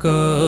কালরাব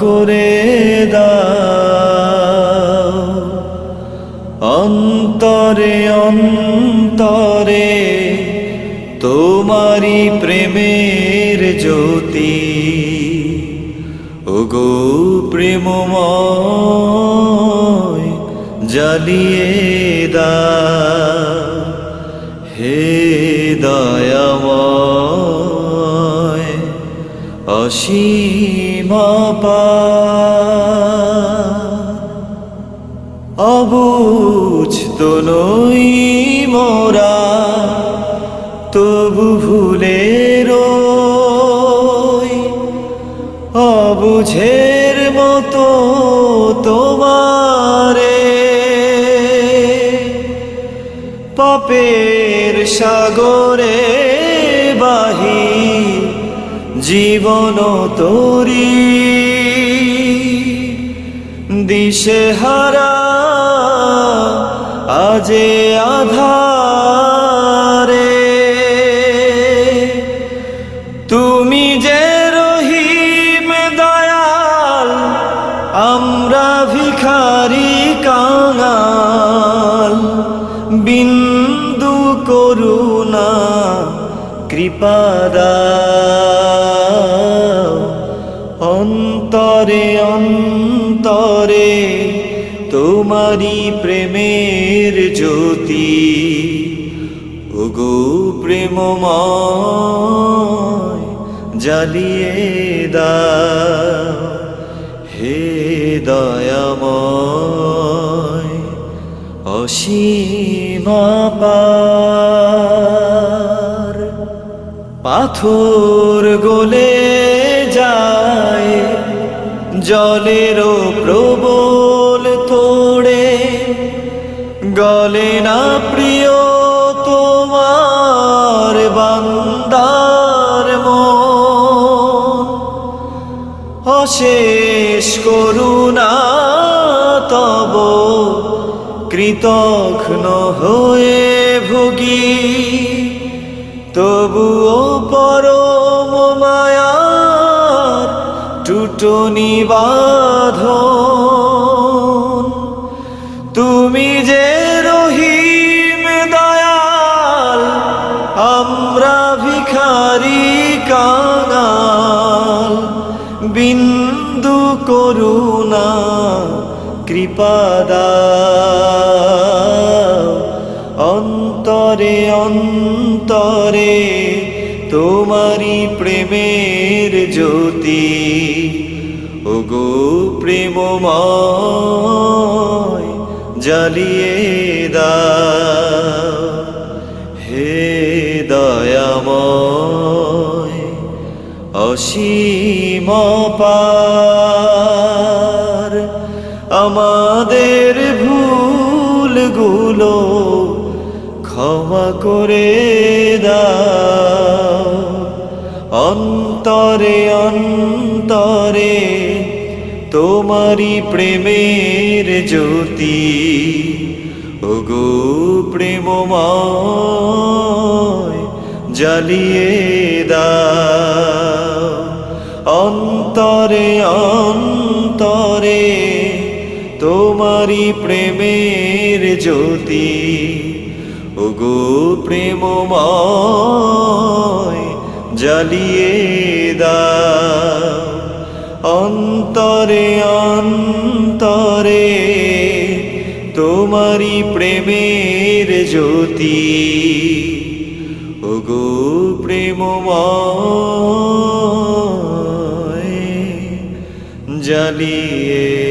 করে দাও। অন্তরে অন্তরে তোমারি প্রেমের জ্যোতি। ওগো প্রেমময়, জ্বালিয়ে দা হে দয়াময়, অসীমা পা অবুঝ তো নই মোরা তবু ভুলে অবুঝের মতো তোমারে পাপের সাগরে বাহি জীবন তরি। দিশে হারা, আজে আধারে। তুমি যে রহিম দয়াল, আমরা ভিখারি কাঙাল। বিন্দু করুণা কৃপাদা অন্তরে অন্তরে তোমারি প্রেমের জ্যোতি। ওগো প্রেমময়, জ্বালিয়ে দা হে দয়াময়, অসীমা পার পাথর গলে যায় জলেরও প্রবল গলে না প্রিয় তোমার বান্দার অশেষ করুণা তব কৃতঘ্ন হয়ে ভোগী। তবুও পরম মায়ার টুটনি বাঁধন করুণা কৃপাদা অন্তরে অন্তরে তোমারি প্রেমের জ্যোতি। ওগো প্রেমময়, জ্বালিয়ে দা হে দয়াময়, অসীম পার আমাদের ভুলগুলো ক্ষমা করে দাও। অন্তরে অন্তরে তোমারি প্রেমের জ্যোতি। ওগো প্রেমময়, জ্বালিয়ে দাও। অন্তরে অন্তরে তোমারি প্রেমের জ্যোতি। ওগো প্রেমময়, জ্বালিয়ে দাও। অন্তরে অন্তরে তোমারি প্রেমের জ্যোতি। ওগো প্রেমময়, জ্বালিয়ে